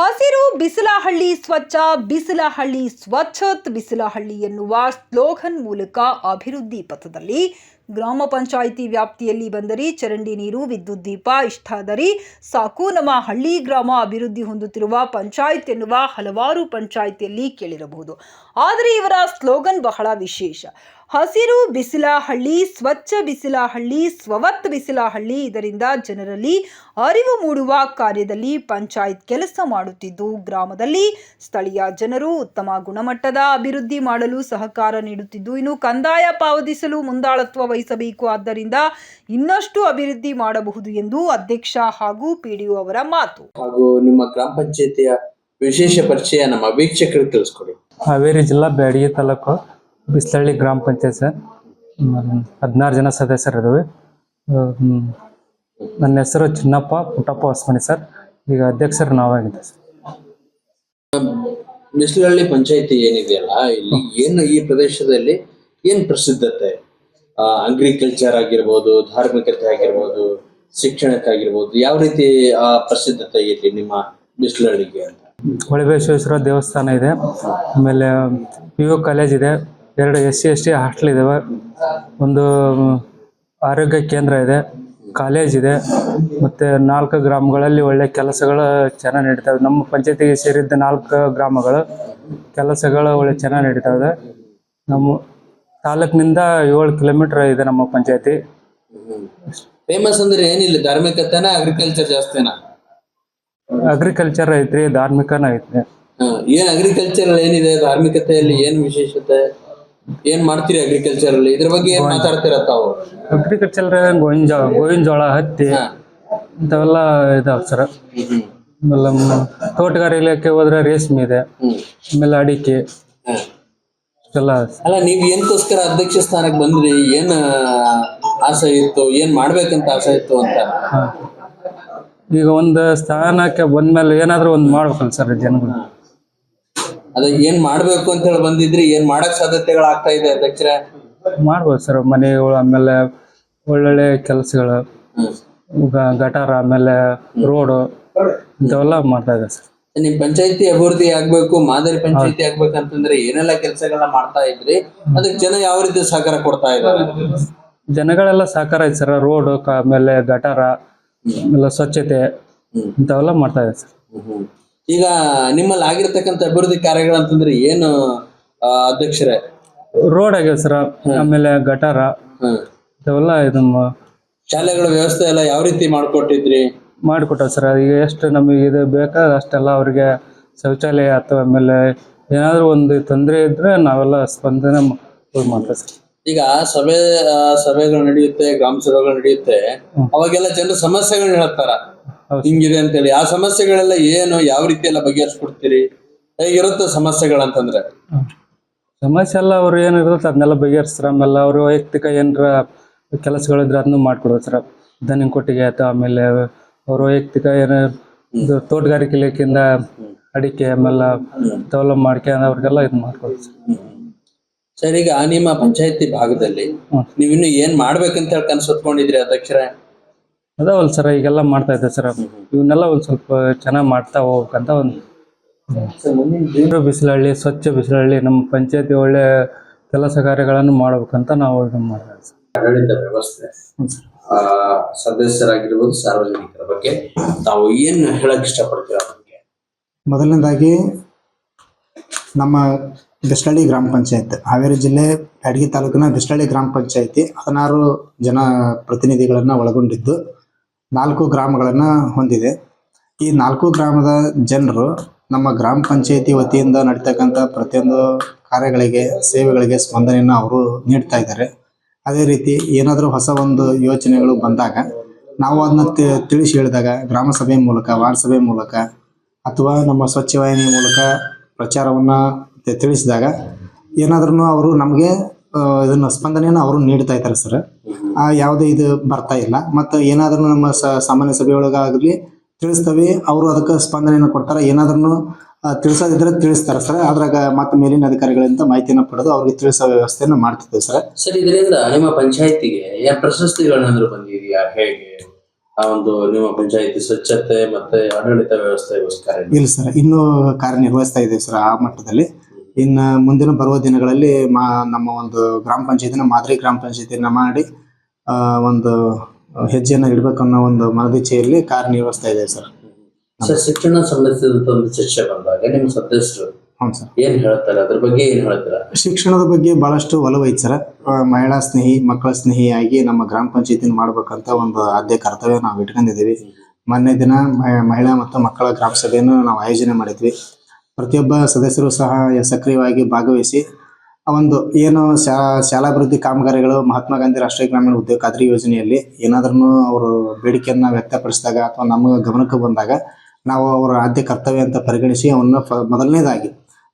ಹಸಿರು ಬಿಸಿಲಹಳ್ಳಿ ಸ್ವಚ್ಛ, ಬಿಸಿಲಹಳ್ಳಿ ಸ್ವಚ್ಛತ್ ಬಿಸಿಲಹಳ್ಳಿ ಎನ್ನುವ ಸ್ಲೋಗನ್ ಮೂಲಕ ಅಭಿವೃದ್ಧಿ ಪಥದಲ್ಲಿ ಗ್ರಾಮ ಪಂಚಾಯಿತಿ ವ್ಯಾಪ್ತಿಯಲ್ಲಿ ಬಂದರೆ ಚರಂಡಿ ನೀರು, ವಿದ್ಯುತ್ ದೀಪ, ಇಷ್ಟಾದರೆ ಸಾಕು. ನಮ್ಮ ಹಳ್ಳಿ ಗ್ರಾಮ ಅಭಿವೃದ್ಧಿ ಹೊಂದುತ್ತಿರುವ ಪಂಚಾಯತ್ ಎನ್ನುವ ಹಲವಾರು ಪಂಚಾಯಿತಿಯಲ್ಲಿ ಕೇಳಿರಬಹುದು. ಆದರೆ ಇವರ ಸ್ಲೋಗನ್ ಬಹಳ ವಿಶೇಷ. ಹಸಿರು ಬಿಸಿಲಹಳ್ಳಿ ಸ್ವಚ್ಛ ಬಿಸಿಲಹಳ್ಳಿ ಸ್ವವತ್ ಬಿಸಿಲಹಳ್ಳಿ ಇದರಿಂದ ಜನರಲ್ಲಿ ಅರಿವು ಮೂಡುವ ಕಾರ್ಯದಲ್ಲಿ ಪಂಚಾಯತ್ ಕೆಲಸ ಮಾಡುತ್ತಿದ್ದು ಗ್ರಾಮದಲ್ಲಿ ಸ್ಥಳೀಯ ಜನರು ಉತ್ತಮ ಗುಣಮಟ್ಟದ ಅಭಿವೃದ್ಧಿ ಮಾಡಲು ಸಹಕಾರ ನೀಡುತ್ತಿದ್ದು ಇನ್ನು ಕಂದಾಯ ಪಾವತಿಸಲು ಮುಂದಾಳತ್ವ ವಹಿಸಬೇಕು. ಆದ್ದರಿಂದ ಇನ್ನಷ್ಟು ಅಭಿವೃದ್ಧಿ ಮಾಡಬಹುದು ಎಂದು ಅಧ್ಯಕ್ಷ ಹಾಗೂ ಪಿಡಿಒ ಅವರ ಮಾತು. ಹಾಗೂ ನಿಮ್ಮ ಗ್ರಾಮ ಪಂಚಾಯತಿಯ ವಿಶೇಷ ಪರಿಚಯ ನಮ್ಮ ವೀಕ್ಷಕರಿಗೆ ತಿಳಿಸ್ಕೊಡಿ. ಹಾವೇರಿ ಜಿಲ್ಲಾ ಬ್ಯಾಡಗಿ ತಾಲೂಕು ಬಿಸ್ಲಹಳ್ಳಿ ಗ್ರಾಮ ಪಂಚಾಯತ್ ಸರ್. ಹದಿನಾರು ಜನ ಸದಸ್ಯರು ಹ್ಮ್. ನನ್ನ ಹೆಸರು ಚಿನ್ನಪ್ಪ ಪುಟ್ಟಪ್ಪ ಹೊಸ್ಮನಿ ಸರ್. ಈಗ ಅಧ್ಯಕ್ಷರು ನಾವಾಗಿದ್ದೆ ಸರ್. ಬಿಸ್ಲಹಳ್ಳಿ ಪಂಚಾಯತಿ ಏನಿದೆಯಲ್ಲ ಇಲ್ಲಿ ಏನು ಈ ಪ್ರದೇಶದಲ್ಲಿ ಏನ್ ಪ್ರಸಿದ್ಧತೆ? ಅಗ್ರಿಕಲ್ಚರ್ ಆಗಿರ್ಬೋದು ಧಾರ್ಮಿಕತೆ ಆಗಿರ್ಬೋದು ಶಿಕ್ಷಣಕ್ಕಾಗಿರ್ಬೋದು ಯಾವ ರೀತಿ ಆ ಪ್ರಸಿದ್ಧತೆ ಇಲ್ಲಿ ನಿಮ್ಮ ಬಿಸ್ಲಹಳ್ಳಿಗೆ ಅಂತ? ಹೊಳೆಬಸವೇಶ್ವರ ದೇವಸ್ಥಾನ ಇದೆ. ಆಮೇಲೆ ಪಿ ಯು ಕಾಲೇಜ್ ಇದೆ. ಎರಡು S C S T hostel ಇದಾವೆ. ಒಂದು ಆರೋಗ್ಯ ಕೇಂದ್ರ ಇದೆ ಕಾಲೇಜ್ ಇದೆ ಮತ್ತು ನಾಲ್ಕು ಗ್ರಾಮಗಳಲ್ಲಿ ಒಳ್ಳೆ ಕೆಲಸಗಳು ಚೆನ್ನಾಗಿ ನಡೀತಾವೆ. ನಮ್ಮ ಪಂಚಾಯತಿಗೆ ಸೇರಿದ್ದ ನಾಲ್ಕು ಗ್ರಾಮಗಳು ಕೆಲಸಗಳು ಒಳ್ಳೆ ಚೆನ್ನಾಗಿ ನಡೀತಾವೆ. ನಮ್ಮ ತಾಲೂಕಿನಿಂದ ಏಳು ಕಿಲೋಮೀಟರ್ ಇದೆ ನಮ್ಮ ಪಂಚಾಯತಿ. ಫೇಮಸ್ ಅಂದ್ರೆ ಏನಿಲ್ಲ? ಧಾರ್ಮಿಕತೆನ ಅಗ್ರಿಕಲ್ಚರ್ ಜಾಸ್ತಿನ? ಅಗ್ರಿಕಲ್ಚರ್ ಐತ್ರಿ ಧಾರ್ಮಿಕನ ಐತ್ರಿ. ಏನ್ ಅಗ್ರಿಕಲ್ಚರ್ ಏನಿದೆ? ಧಾರ್ಮಿಕತೆಯಲ್ಲಿ ಏನ್ ವಿಶೇಷತೆ? ಏನ್ ಮಾಡ್ತೀರಿ ಅಗ್ರಿಕಲ್ಚರ್ ಅಲ್ಲಿ? ಇದ್ರ ಬಗ್ಗೆ ಏನ್ ಮಾತಾಡ್ತೀರ ತಾವು? ಅಗ್ರಿಕಲ್ಚರ್ ಗೋವಿನ ಜೋಳ ಗೋವಿನ ಜೋಳ ಹತ್ತಿ. ಇಂಥವೆಲ್ಲ ಇದಾವ ಸರ್. ಆಮೇಲೆ ತೋಟಗಾರಿಕೆ ಇಲಾಖೆ ಹೋದ್ರೆ ರೇಷ್ಮೆ ಇದೆ. ಆಮೇಲೆ ಅಡಿಕೆ. ಎಲ್ಲ ಅಲ್ಲ ನೀವ್ ಏನಕ್ಕೋಸ್ಕರ ಅಧ್ಯಕ್ಷ ಸ್ಥಾನಕ್ಕೆ ಬಂದ್ರಿ? ಏನ್ ಆಸೆ ಇತ್ತು? ಏನ್ ಮಾಡ್ಬೇಕಂತ ಆಸೆ ಇತ್ತು ಅಂತ. ಈಗ ಒಂದು ಸ್ಥಾನಕ್ಕೆ ಬಂದ್ಮೇಲೆ ಏನಾದರೂ ಒಂದು ಮಾಡ್ಬೇಕಲ್ಲ ಸರ್ ಜನಗಳು. ಅದ ಏನ್ ಮಾಡ್ಬೇಕು ಅಂತ ಹೇಳಿ ಬಂದಿದ್ರಿ ಏನ್ ಮಾಡಕ್ ಸಾಧ್ಯತೆಗಳು ಆಗ್ತಾ ಇದೆ ಅಧ್ಯಕ್ಷರ ಮಾಡ್ಬೋದು ಸರ್ ಮನೆಗಳು ಆಮೇಲೆ ಒಳ್ಳೊಳ್ಳೆ ಕೆಲಸಗಳು ಗ- ಗಟಾರ ಆಮೇಲೆ ರೋಡು ಇಂಥವೆಲ್ಲ ಮಾಡ್ತಾ ಇದೆ ಸರ್. ನಿಮ್ ಪಂಚಾಯತಿ ಅಭಿವೃದ್ಧಿ ಆಗ್ಬೇಕು ಮಾದರಿ ಪಂಚಾಯತಿ ಆಗ್ಬೇಕಂತಂದ್ರೆ ಏನೆಲ್ಲ ಕೆಲಸಗಳನ್ನ ಮಾಡ್ತಾ ಇದ್ರಿ? ಅದಕ್ಕೆ ಜನ ಯಾವ ರೀತಿ ಸಹಕಾರ ಕೊಡ್ತಾ ಇದ್ದಾರೆ? ಜನಗಳೆಲ್ಲ ಸಹಕಾರ ಐತೆ ಸರ್ ರೋಡು ಕ- ಆಮೇಲೆ ಗಟಾರ ಆಮೇಲೆ ಸ್ವಚ್ಛತೆ. ಇಂಥವೆಲ್ಲ ಮಾಡ್ತಾ ಇದೆ ಸರ್. ಈಗ ನಿಮ್ಮಲ್ಲಿ ಆಗಿರ್ತಕ್ಕಂಥ ಅಭಿವೃದ್ಧಿ ಕಾರ್ಯಗಳಂತಂದ್ರೆ ಏನು ಅಧ್ಯಕ್ಷರೇ? ರೋಡ್ ಆಗ್ಯಾವ ಸರ್ ಆಮೇಲೆ ಗಟಾರ. ಇದೆಲ್ಲ ಇದು ಶಾಲೆಗಳ ವ್ಯವಸ್ಥೆ ಎಲ್ಲ ಯಾವ ರೀತಿ ಮಾಡ್ಕೊಟ್ಟಿದ್ರಿ? ಮಾಡಿಕೊಟ್ಟ ಸರ್ ಈಗ ಎಷ್ಟು ನಮಗೆ ಇದು ಬೇಕಾದ ಅಷ್ಟೆಲ್ಲ ಅವ್ರಿಗೆ ಶೌಚಾಲಯ ಅಥವಾ ಆಮೇಲೆ ಏನಾದರೂ ಒಂದು ತೊಂದರೆ ಇದ್ರೆ ನಾವೆಲ್ಲ ಸ್ಪಂದನೆ ಮಾಡ್ತೇವೆ ಸರ್ ಈಗ ಸಭೆ ಸಭೆಗಳು ನಡೆಯುತ್ತೆ ಗ್ರಾಮ ಸಭೆಗಳು ನಡೆಯುತ್ತೆ. ಅವಾಗೆಲ್ಲ ಜನರು ಸಮಸ್ಯೆಗಳನ್ನ ಹೇಳ್ತಾರ. ಹಿಂಗಿದೆ ಅಂತೇಳಿ. ಆ ಸಮಸ್ಯೆಗಳೆಲ್ಲ ಏನು ಯಾವ ರೀತಿ ಎಲ್ಲ ಬಗೆಹರಿಸ್ಕೊಡ್ತೀರಿ? ಹೇಗಿರುತ್ತೆ ಸಮಸ್ಯೆಗಳಂತಂದ್ರೆ? ಸಮಸ್ಯೆ ಎಲ್ಲ ಅವ್ರು ಏನಿರುತ್ತೆ ಅದನ್ನೆಲ್ಲ ಬಗೆಹರಿಸ್ತಾರ. ಆಮೇಲೆ ಅವರು ವೈಯಕ್ತಿಕ ಏನರ ಕೆಲಸಗಳಿದ್ರೆ ಅದನ್ನು ಮಾಡ್ಕೊಡೋದು ಸರ್. ದನಿಂಗ್ ಕೊಟ್ಟಿಗೆ ಆಯ್ತು ಆಮೇಲೆ ಅವ್ರ ವೈಯಕ್ತಿಕ ಏನ ಇದು ತೋಟಗಾರಿಕೆ ಇಲಾಖೆಯಿಂದ ಅಡಿಕೆ ಆಮೇಲೆ ಡೆವಲಪ್ ಮಾಡ್ಕೊಂಡು ಅವ್ರಿಗೆಲ್ಲ ಇದು ಮಾಡ್ಕೊಡೋದು ಸರ್. ಸರ್ ಈಗ ನಿಮ್ಮ ಪಂಚಾಯತಿ ಭಾಗದಲ್ಲಿ. ನೀವಿನ್ನು ಏನ್ ಮಾಡ್ಬೇಕಂತ ಹೇಳಿ ಕನ್ಸು ಹೊತ್ಕೊಂಡಿದ್ರಿ ಅಧ್ಯಕ್ಷರೇ? ಅದಾವಲ್ಲ ಸರ್ ಈಗೆಲ್ಲ ಮಾಡ್ತಾ ಇದ್ದೆ ಸರ್. ಇವನ್ನೆಲ್ಲ ಒಂದು ಸ್ವಲ್ಪ ಚೆನ್ನಾಗಿ ಮಾಡ್ತಾ ಹೋಗ್ಬೇಕಂತ ಒಂದು ನೀರು ಬಿಸಿಲಹಳ್ಳಿ ಸ್ವಚ್ಛ ಬಿಸಿಲಹಳ್ಳಿ ನಮ್ಮ ಪಂಚಾಯತಿ ಒಳ್ಳೆ ಕೆಲಸ ಕಾರ್ಯಗಳನ್ನು ಮಾಡ್ಬೇಕಂತ ನಾವು ಇದು ಮಾಡ್ತಾ ಇದ್ದೀವಿ ಸರ್. ಆಡಳಿತ ವ್ಯವಸ್ಥೆ ಆ, ಸದಸ್ಯರಾಗಿರ್ಬೋದು ಸಾರ್ವಜನಿಕರ ಬಗ್ಗೆ. ತಾವು ಏನು ಹೇಳಕ್ ಇಷ್ಟಪಡ್ತೀರಾ ಬಗ್ಗೆ ಮೊದಲನೇದಾಗಿ ನಮ್ಮ ಬಿಸ್ಲಳ್ಳಿ ಗ್ರಾಮ ಪಂಚಾಯತ್ ಹಾವೇರಿ ಜಿಲ್ಲೆ ಅಡಗಿ ತಾಲೂಕಿನ ಬಿಸ್ಲಳ್ಳಿ ಗ್ರಾಮ ಪಂಚಾಯತಿ ಹದಿನಾರು ಜನ ಪ್ರತಿನಿಧಿಗಳನ್ನು ಒಳಗೊಂಡಿದ್ದು. ನಾಲ್ಕು ಗ್ರಾಮಗಳನ್ನು ಹೊಂದಿದೆ. ಈ ನಾಲ್ಕು ಗ್ರಾಮದ ಜನರು ನಮ್ಮ ಗ್ರಾಮ ಪಂಚಾಯತಿ ವತಿಯಿಂದ ನಡೀತಕ್ಕಂಥ ಪ್ರತಿಯೊಂದು ಕಾರ್ಯಗಳಿಗೆ, ಸೇವೆಗಳಿಗೆ ಸ್ಪಂದನೆಯನ್ನು ಅವರು ನೀಡ್ತಾ ಇದ್ದಾರೆ. ಅದೇ ರೀತಿ ಏನಾದರೂ ಹೊಸ ಒಂದು ಯೋಚನೆಗಳು ಬಂದಾಗ ನಾವು ಅದನ್ನ ತಿಳಿಸಿ ಹೇಳಿದಾಗ ಗ್ರಾಮ ಸಭೆ ಮೂಲಕ, ವಾರ್ಡ್ ಸಭೆ ಮೂಲಕ ಅಥವಾ ನಮ್ಮ ಸ್ವಚ್ಛ ವಾಹಿನಿ ಮೂಲಕ ಪ್ರಚಾರವನ್ನು ತಿಳಿಸಿದಾಗ ಏನಾದ್ರೂ ಅವರು ನಮಗೆ ಇದನ್ನು ಸ್ಪಂದನೆಯನ್ನು ಅವರು ನೀಡ್ತಾ ಇದ್ದಾರೆ ಸರ್. ಯಾವುದೇ ಇದು ಬರ್ತಾ ಇಲ್ಲ. ಮತ್ತು ಏನಾದ್ರೂ ನಮ್ಮ ಸಾಮಾನ್ಯ ಸಭೆಯೊಳಗಾಗಲಿ ತಿಳಿಸ್ತಾವೆ. ಅವರು ಅದಕ್ಕೆ ಸ್ಪಂದನೆಯನ್ನು ಕೊಡ್ತಾರೆ. ಏನಾದ್ರೂ ತಿಳಿಸೋದಿದ್ರೆ ತಿಳಿಸ್ತಾರೆ ಸರ್. ಅದ್ರಾಗ ಮತ್ತೆ ಮೇಲಿನ ಅಧಿಕಾರಿಗಳಿಂದ ಮಾಹಿತಿಯನ್ನು ಪಡೆದು ಅವ್ರಿಗೆ ತಿಳಿಸೋ ವ್ಯವಸ್ಥೆಯನ್ನು ಮಾಡ್ತಿದ್ದೇವೆ ಸರ್. ಸರ್ ಇದರಿಂದ ನಿಮ್ಮ ಪಂಚಾಯತಿಗೆ ಯಾವ ಪ್ರಶಸ್ತಿಗಳನ್ನಾದ್ರು ಬಂದಿದೆಯಾ? ಹೇಗೆ? ಆ ಒಂದು ನಿಮ್ಮ ಪಂಚಾಯತಿ ಸ್ವಚ್ಛತೆ ಮತ್ತೆ ಆಡಳಿತ ವ್ಯವಸ್ಥೆಗೋಸ್ಕರ ಇಲ್ಲ ಸರ್ ಇನ್ನೂ ಕಾರ್ಯನಿರ್ವಹಿಸ್ತಾ ಇದೆ ಸರ್ ಆ ಮಟ್ಟದಲ್ಲಿ. ಇನ್ನು ಮುಂದಿನ ಬರುವ ದಿನಗಳಲ್ಲಿ ಮಾ ನಮ್ಮ ಒಂದು ಗ್ರಾಮ ಪಂಚಾಯತಿನ ಮಾದರಿ ಗ್ರಾಮ ಪಂಚಾಯತಿನ ಮಾಡಿ ಆ, ಒಂದು ಹೆಜ್ಜೆಯನ್ನ ಇಡಬೇಕು ಅನ್ನೋ ಒಂದು ಮನದಿಚ್ಛೆಯಲ್ಲಿ ಕಾರ್ಯನಿರ್ವಹಿಸ್ತಾ ಇದೆ ಸರ್. ಸರ್ ಶಿಕ್ಷಣ ಸಂಬಂಧಿಸಿದಂತ ಒಂದು ಚರ್ಚೆ ಬಂದಾಗ ನಿಮ್ಮ ಸದಸ್ಯರು ಹ್ಞೂ ಸರ್. ಏನ್ ಹೇಳ್ತಾರೆ? ಅದ್ರ ಬಗ್ಗೆ ಏನ್ ಹೇಳ್ತಾರೆ? ಶಿಕ್ಷಣದ ಬಗ್ಗೆ ಬಹಳಷ್ಟು ಒಲವು ಐತೆ ಸರ್. ಮಹಿಳಾ ಸ್ನೇಹಿ ಮಕ್ಕಳ ಸ್ನೇಹಿಯಾಗಿ ನಮ್ಮ ಗ್ರಾಮ ಪಂಚಾಯತಿನ ಮಾಡ್ಬೇಕಂತ ಒಂದು ಆದ್ಯ ಕರ್ತವ್ಯ ನಾವು ಇಟ್ಕೊಂಡಿದೀವಿ ಮೊನ್ನೆ ದಿನ ಮಹಿಳಾ ಮತ್ತು ಮಕ್ಕಳ ಗ್ರಾಮ ಸಭೆಯನ್ನು ನಾವು ಆಯೋಜನೆ ಮಾಡಿದ್ವಿ. ಪ್ರತಿಯೊಬ್ಬ ಸದಸ್ಯರು ಸಹ ಸಕ್ರಿಯವಾಗಿ ಭಾಗವಹಿಸಿ ಒಂದು ಏನು ಶಾ, ಶಾಲಾಭಿವೃದ್ಧಿ ಕಾಮಗಾರಿಗಳು ಮಹಾತ್ಮ ಗಾಂಧಿ ರಾಷ್ಟ್ರೀಯ ಗ್ರಾಮೀಣ ಉದ್ಯೋಗ ಖಾತ್ರಿ ಯೋಜನೆಯಲ್ಲಿ ಏನಾದ್ರೂ ಅವರು ಬೇಡಿಕೆಯನ್ನ ವ್ಯಕ್ತಪಡಿಸಿದಾಗ ಅಥವಾ ನಮ್ಮ ಗಮನಕ್ಕೆ ಬಂದಾಗ ನಾವು ಅವರ ಆದ್ಯ ಕರ್ತವ್ಯ ಅಂತ ಪರಿಗಣಿಸಿ ಅವನ್ನ ಮೊದಲನೇದಾಗಿ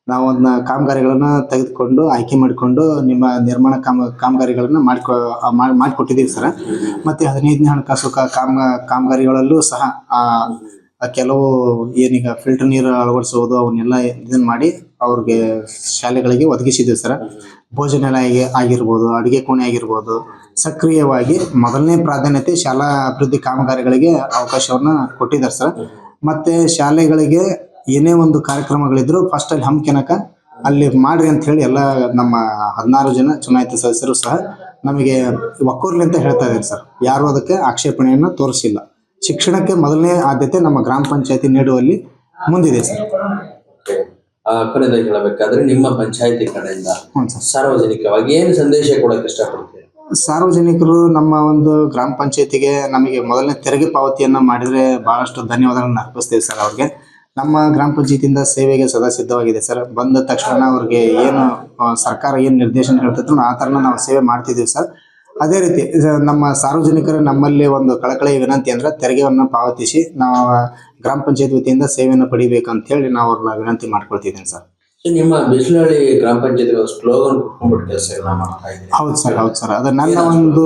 ನಾವು ಅದನ್ನ ಕಾಮಗಾರಿಗಳನ್ನ ತೆಗೆದುಕೊಂಡು ಆಯ್ಕೆ ಮಾಡಿಕೊಂಡು ನಿಮ್ಮ ನಿರ್ಮಾಣ ಕಾಮ, ಕಾಮಗಾರಿಗಳನ್ನ ಮಾಡ್ಕೊ ಮಾಡಿಕೊಟ್ಟಿದ್ದೀವಿ ಸರ್. ಮತ್ತೆ ಹದಿನೈದನೇ ಹಣಕಾಸು ಕಾಮ, ಕಾಮಗಾರಿಗಳಲ್ಲೂ ಸಹ ಆ ಕೆಲವು ಏನೀಗ ಫಿಲ್ಟರ್ ನೀರು ಅಳವಡಿಸೋದು ಅವನ್ನೆಲ್ಲ ಇದನ್ನ ಮಾಡಿ ಅವ್ರಿಗೆ ಶಾಲೆಗಳಿಗೆ ಒದಗಿಸಿದ್ದೀವಿ ಸರ್. ಭೋಜನಾಲಯ ಆಗಿರ್ಬೋದು, ಅಡುಗೆ ಕೋಣೆ ಆಗಿರ್ಬೋದು, ಸಕ್ರಿಯವಾಗಿ ಮೊದಲನೇ ಪ್ರಾಧಾನ್ಯತೆ ಶಾಲಾ ಅಭಿವೃದ್ಧಿ ಕಾಮಗಾರಿಗಳಿಗೆ ಅವಕಾಶವನ್ನ ಕೊಟ್ಟಿದ್ದಾರೆ ಸರ್. ಮತ್ತೆ ಶಾಲೆಗಳಿಗೆ ಏನೇ ಒಂದು ಕಾರ್ಯಕ್ರಮಗಳಿದ್ರು ಫಸ್ಟ್ ಅಲ್ಲಿ ಹಮ್ಕೆನಕ ಅಲ್ಲಿ ಮಾಡ್ರಿ ಅಂತ ಹೇಳಿ ಎಲ್ಲ ನಮ್ಮ ಹದಿನಾರು ಜನ ಚುನಾಯಿತ ಸದಸ್ಯರು ಸಹ ನಮಗೆ ಒಕ್ಕೂರ್ಲಿ ಅಂತ ಹೇಳ್ತಾ ಇದ್ದಾರೆ ಸರ್. ಯಾರು ಅದಕ್ಕೆ ಆಕ್ಷೇಪಣೆಯನ್ನು ತೋರಿಸಿಲ್ಲ. ಶಿಕ್ಷಣಕ್ಕೆ ಮೊದಲನೇ ಆದ್ಯತೆ ನಮ್ಮ ಗ್ರಾಮ ಪಂಚಾಯತಿ ನೀಡುವಲ್ಲಿ ಮುಂದಿದೆ ಸರ್. ಹೇಳಬೇಕಾದ್ರೆ ನಿಮ್ಮ ಪಂಚಾಯತಿ ಕಡೆಯಿಂದ ಸಾರ್ವಜನಿಕವಾಗಿ ಏನು ಸಂದೇಶ ಕೊಡಕ್ಕೆ ಇಷ್ಟಪಡ್ತೀರಿ? ಸಾರ್ವಜನಿಕರು ನಮ್ಮ ಒಂದು ಗ್ರಾಮ ಪಂಚಾಯತಿಗೆ ನಮಗೆ ಮೊದಲನೇ ತೆರಿಗೆ ಪಾವತಿಯನ್ನ ಮಾಡಿದ್ರೆ ಬಹಳಷ್ಟು ಧನ್ಯವಾದಗಳನ್ನ ಅರ್ಪಿಸ್ತೀವಿ ಸರ್ ಅವ್ರಿಗೆ. ನಮ್ಮ ಗ್ರಾಮ ಪಂಚಾಯತಿಯಿಂದ ಸೇವೆಗೆ ಸದಾ ಸಿದ್ಧವಾಗಿದೆ ಸರ್. ಬಂದ ತಕ್ಷಣ ಅವ್ರಿಗೆ ಏನು ಸರ್ಕಾರ ಏನು ನಿರ್ದೇಶನ ಹೇಳ್ತಿದ್ರು ಆ ಥರನ ನಾವು ಸೇವೆ ಮಾಡ್ತಿದ್ದೀವಿ ಸರ್. ಅದೇ ರೀತಿ ನಮ್ಮ ಸಾರ್ವಜನಿಕರು ನಮ್ಮಲ್ಲಿ ಒಂದು ಕಳಕಳಿಯ ವಿನಂತಿ ಅಂದ್ರೆ ತೆರಿಗೆಯನ್ನು ಪಾವತಿಸಿ ನಾವು ಗ್ರಾಮ ಪಂಚಾಯತ್ ವತಿಯಿಂದ ಸೇವೆಯನ್ನು ಪಡಿಬೇಕಂತ ಹೇಳಿ ನಾವು ಅವ್ರನ್ನ ವಿನಂತಿ ಮಾಡ್ಕೊಳ್ತಿದ್ದೀನಿ ಸರ್. ನಿಮ್ಮ ಬಿಸಿಲಹಳ್ಳಿ ಗ್ರಾಮ ಪಂಚಾಯತ್ ಸ್ಲೋಗನ್ ಹೌದು ಸರ್ ಹೌದು ಸರ್. ಅದು ನನ್ನ ಒಂದು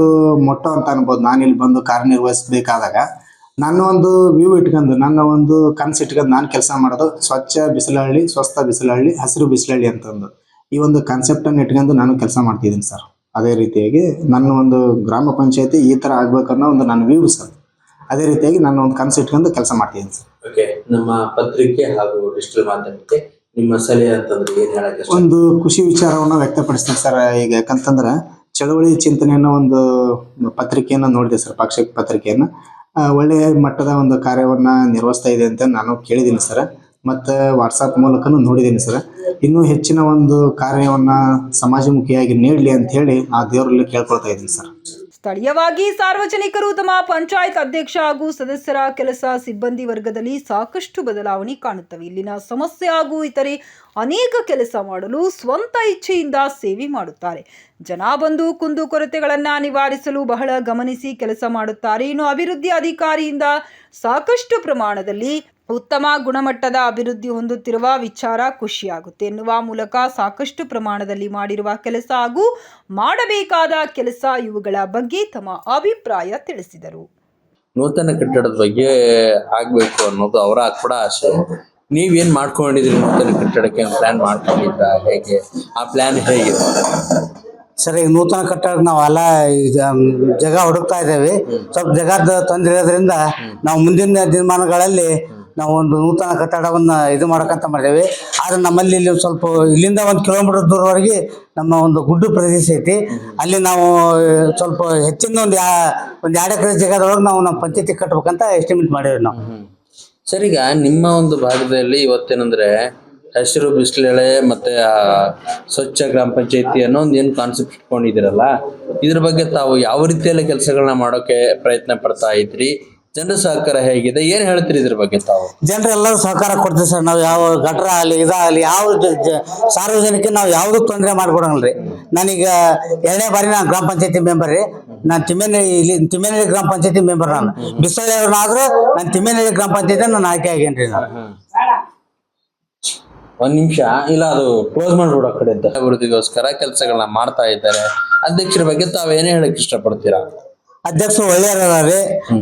ಮೊಟ್ಟ ಅಂತ ಅನ್ಬೋದು. ನಾನು ಇಲ್ಲಿ ಬಂದು ಕಾರ್ಯನಿರ್ವಹಿಸಬೇಕಾದಾಗ ನನ್ನ ಒಂದು ವ್ಯೂ ಇಟ್ಕೊಂಡು ನನ್ನ ಒಂದು ಕನಸು ಇಟ್ಕೊಂಡು ನಾನು ಕೆಲಸ ಮಾಡೋದು ಸ್ವಚ್ಛ ಬಿಸಿಲಹಳ್ಳಿ ಸ್ವಸ್ಥ ಬಿಸಿಲಹಳ್ಳಿ ಹಸಿರು ಬಿಸಿಲಹಳ್ಳಿ ಅಂತಂದು. ಈ ಒಂದು ಕಾನ್ಸೆಪ್ಟನ್ನು ಇಟ್ಕೊಂಡು ನಾನು ಕೆಲಸ ಮಾಡ್ತಿದ್ದೀನಿ ಸರ್. ಅದೇ ರೀತಿಯಾಗಿ ನನ್ನ ಒಂದು ಗ್ರಾಮ ಪಂಚಾಯತಿ ಈ ಥರ ಆಗ್ಬೇಕನ್ನೋ ಒಂದು ನನ್ನ ವ್ಯೂ ಸರ್. ಅದೇ ರೀತಿಯಾಗಿ ನಾನು ಒಂದು ಕನ್ಸು ಇಟ್ಕೊಂಡು ಕೆಲಸ ಮಾಡ್ತೀನಿ ಸರ್. ಓಕೆ ನಮ್ಮ ಪತ್ರಿಕೆ ಹಾಗೂ ಡಿಜಿಟಲ್ ಮಾಧ್ಯಮಕ್ಕೆ ನಿಮ್ಮ ಸಲಹೆ ಅಂತಂದ್ರೆ ಏನ್ ಹೇಳಕ್ಕೆ ಒಂದು ಖುಷಿ ವಿಚಾರವನ್ನ ವ್ಯಕ್ತಪಡಿಸ್ತೀನಿ ಸರ್. ಈಗ ಯಾಕಂತಂದ್ರೆ ಚಳವಳಿ ಚಿಂತನೆಯನ್ನು ಒಂದು ಪತ್ರಿಕೆಯನ್ನ ನೋಡಿದೆ ಸರ್ ಪಾಕ್ಷಿಕ ಪತ್ರಿಕೆಯನ್ನ. ಒಳ್ಳೆಯ ಮಟ್ಟದ ಒಂದು ಕಾರ್ಯವನ್ನ ನಿರ್ವಹಿಸ್ತಾ ಇದೆ ಅಂತ ನಾನು ಕೇಳಿದ್ದೀನಿ ಸರ್. ಮತ್ತು ವಾಟ್ಸಪ್ ಮೂಲಕನೂ ನೋಡಿದ್ದೀನಿ ಸರ್. ಇನ್ನೂ ಹೆಚ್ಚಿನ ಒಂದು ಕಾರ್ಯವನ್ನ ಸಮಾಜಮುಖಿಯಾಗಿ ನೀಡಲಿ ಅಂತ ಹೇಳಿ ಆ ದೇವರಲ್ಲಿ ಕೇಳ್ಕೊಳ್ತಾ ಇದ್ದೀನಿ ಸರ್. ಸ್ಥಳೀಯವಾಗಿ ಸಾರ್ವಜನಿಕರು ತಮ್ಮ ಪಂಚಾಯತ್ ಅಧ್ಯಕ್ಷ ಹಾಗೂ ಸದಸ್ಯರ ಕೆಲಸ ಸಿಬ್ಬಂದಿ ವರ್ಗದಲ್ಲಿ ಸಾಕಷ್ಟು ಬದಲಾವಣೆ ಕಾಣುತ್ತವೆ. ಇಲ್ಲಿನ ಸಮಸ್ಯೆ ಹಾಗೂ ಇತರೆ ಅನೇಕ ಕೆಲಸ ಮಾಡಲು ಸ್ವಂತ ಇಚ್ಛೆಯಿಂದ ಸೇವೆ ಮಾಡುತ್ತಾರೆ. ಜನ ಬಂದು ಕುಂದು ಕೊರತೆಗಳನ್ನು ನಿವಾರಿಸಲು ಬಹಳ ಗಮನಿಸಿ ಕೆಲಸ ಮಾಡುತ್ತಾರೆ. ಇನ್ನು ಅಭಿವೃದ್ಧಿ ಅಧಿಕಾರಿಯಿಂದ ಸಾಕಷ್ಟು ಪ್ರಮಾಣದಲ್ಲಿ ಉತ್ತಮ ಗುಣಮಟ್ಟದ ಅಭಿವೃದ್ಧಿ ಹೊಂದುತ್ತಿರುವ ವಿಚಾರ ಖುಷಿಯಾಗುತ್ತೆ. ಎನ್ನುವ ಮೂಲಕ ಸಾಕಷ್ಟು ಪ್ರಮಾಣದಲ್ಲಿ ಮಾಡಿರುವ ಕೆಲಸ ಹಾಗೂ ಮಾಡಬೇಕಾದ ಕೆಲಸ ಇವುಗಳ ಬಗ್ಗೆ ತಮ್ಮ ಅಭಿಪ್ರಾಯ ತಿಳಿಸಿದರು. ನೂತನ ಕಟ್ಟಡದ ಬಗ್ಗೆ ಆಗ್ಬೇಕು ಅನ್ನೋದು ಅವರ ಕೂಡ ಆಸೆ. ನೀವೇನು ಮಾಡ್ಕೊಂಡಿದ್ರಿ ನೂತನ ಕಟ್ಟಡಕ್ಕೆ? ಪ್ಲಾನ್ ಮಾಡ್ಕೊಂಡಿದ್ರ ಹೇಗೆ? ಆ ಪ್ಲಾನ್ ಹೇಗೆ? ಸರ್ ಈಗ ನೂತನ ಕಟ್ಟಡ ನಾವೆಲ್ಲ ಈಗ ಜಾಗ ಹುಡುಕ್ತಾ ಇದ್ದೇವೆ. ಸ್ವಲ್ಪ ಜಗದ ತೊಂದರೆ ಇರೋದ್ರಿಂದ ನಾವು ಮುಂದಿನ ದಿನಮಾನಗಳಲ್ಲಿ ನಾವು ಒಂದು ನೂತನ ಕಟ್ಟಡವನ್ನ ಇದು ಮಾಡಕಂತ ಮಾಡಿದ್ದೇವೆ. ಆದ್ರೆ ನಮ್ಮಲ್ಲಿ ಇಲ್ಲಿ ಸ್ವಲ್ಪ ಇಲ್ಲಿಂದ ಒಂದು ಕಿಲೋಮೀಟರ್ ದೂರವರೆಗೆ ನಮ್ಮ ಒಂದು ಗುಡ್ಡು ಪ್ರದೇಶ ಐತಿ. ಅಲ್ಲಿ ನಾವು ಸ್ವಲ್ಪ ಹೆಚ್ಚಿನ ಒಂದು ಒಂದು ಎರಡು ಎಕರೆ ಜಾಗದೊಳಗೆ ನಾವು ನಮ್ಮ ಪಂಚಾಯತಿ ಕಟ್ಟಬೇಕಂತ ಎಸ್ಟಿಮೇಟ್ ಮಾಡೇವಿ ನಾವು. ಸರ್, ಈಗ ನಿಮ್ಮ ಒಂದು ಭಾಗದಲ್ಲಿ ಇವತ್ತೇನಂದ್ರೆ ಹಸಿರು ಬಿಸಿಲೆಳೆ ಮತ್ತೆ ಸ್ವಚ್ಛ ಗ್ರಾಮ ಪಂಚಾಯತಿ ಅನ್ನೋ ಒಂದು ಏನು ಕಾನ್ಸೆಪ್ಟ್ ಇಟ್ಕೊಂಡಿದ್ದೀರಲ್ಲ, ಇದ್ರ ಬಗ್ಗೆ ತಾವು ಯಾವ ರೀತಿಯಲ್ಲಿ ಕೆಲಸಗಳನ್ನ ಮಾಡೋಕೆ ಪ್ರಯತ್ನ ಪಡ್ತಾ ಇದ್ರಿ? ಜನರ ಸಹಕಾರ ಹೇಗಿದೆ? ಏನ್ ಹೇಳ್ತೀರಿ ಇದ್ರ ಬಗ್ಗೆ ತಾವು? ಜನರೆಲ್ಲರೂ ಸಹಕಾರ ಕೊಡ್ತೀವಿ ಸರ್. ನಾವು ಯಾವ ಗಟ್ರ ಆಗಲಿ ಇದಾಗಲಿ ಯಾವ ಸಾರ್ವಜನಿಕ ನಾವು ಯಾವುದೂ ತೊಂದರೆ ಮಾಡ್ಕೊಡಂಗಿಲ್ಲ ರೀ. ನಾನೀಗ ಎರಡನೇ ಬಾರಿ ನಾನು ಗ್ರಾಮ ಪಂಚಾಯತಿ ಮೆಂಬರ್ ರೀ. ನಾನು ತಿಮ್ಮೇನಹಳ್ಳಿ ಇಲ್ಲಿ ತಿಮ್ಮೇನಹಳ್ಳಿ ಗ್ರಾಮ ಪಂಚಾಯತಿ ಮೆಂಬರ್ ನಾನು. ಬಿಸಳೆಯವ್ರನ್ನಾದ್ರೂ ನಾನು ತಿಮ್ಮೇನಹಳ್ಳಿ ಗ್ರಾಮ ಪಂಚಾಯತಿ ನಾನು ಆಯ್ಕೆ ಆಗೇನ್ರಿ ನಾನು. ಒಂದ್ ನಿಮಿಷ. ಇಲ್ಲ ಅದು ಕ್ಲೋಸ್ ಮಾಡ್ಬಿಡೋ ಕಡೆ ಅಭಿವೃದ್ಧಿಗೋಸ್ಕರ ಕೆಲಸಗಳನ್ನ ಮಾಡ್ತಾ ಇದ್ದಾರೆ. ಅಧ್ಯಕ್ಷರ ಬಗ್ಗೆ ತಾವೇನೇ ಹೇಳಕ್ ಇಷ್ಟಪಡ್ತೀರಾ? ಅಧ್ಯಕ್ಷರು ಒಳ್ಳೆಯವ್ರಿ